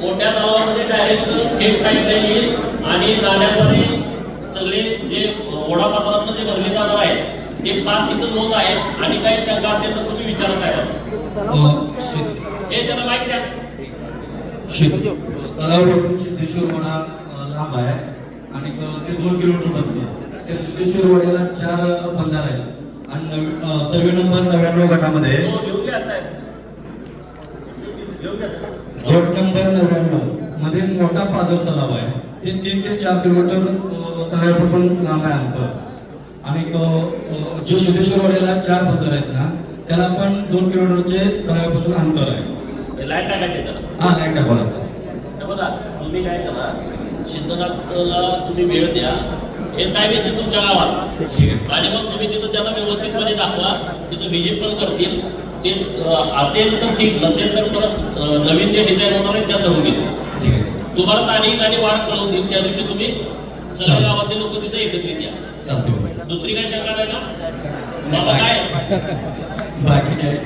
मोठ्या तलावामध्ये डायरेक्ट थेट पाईपलाईन येईल आणि नाल्याद्वारे सगळे जे ओढापात्रातनं जे भरले जाणार आहेत ते पाच इथं नोंद आहेत आणि काही शंका असेल तर तुम्ही विचारा साहेब. हे त्याला माहिती द्या. सिद्धेश्वर वाडा लांब आहे आणि ते दोन किलोमीटर बसतं त्या सिद्धेश्वर वाड्याला चार बंधार आहेत. आणि सर्वे नंबर नव्याण्णव गटामध्ये गट नंबर नव्याण्णवमध्ये मोठा पाझर तलाव आहे. ते तीन ते चार किलोमीटर अं, तलावापासून लांब आहे अंतर. आणि जे सिद्धेश्वर वाड्याला चार बंधार आहेत ना त्याला पण दोन किलोमीटरचे तलावापासून अंतर आहे. लाइट टाकायचे हा लाईन टाकावं लागतं. बघा तुम्ही काय करा सिद्धनाथला तुम्ही वेळ द्या. हे साहेब येते तुमच्या गावात. आणि मग तुम्ही तिथं त्यांना व्यवस्थितपणे दाखवा. तिथं व्हिजिट पण करतील. ते असेल तर ठीक नसेल तर परत नवीन जे डिझाईन होणार आहेत त्या धरून ठीक आहे. तुम्हाला तारीख आणि वाढ कळवतील त्या दिवशी तुम्ही सगळ्या. गावातले लोक तिथे एकत्रित या. चालते. दुसरी काय शंका नाही ना काय? बाकीचे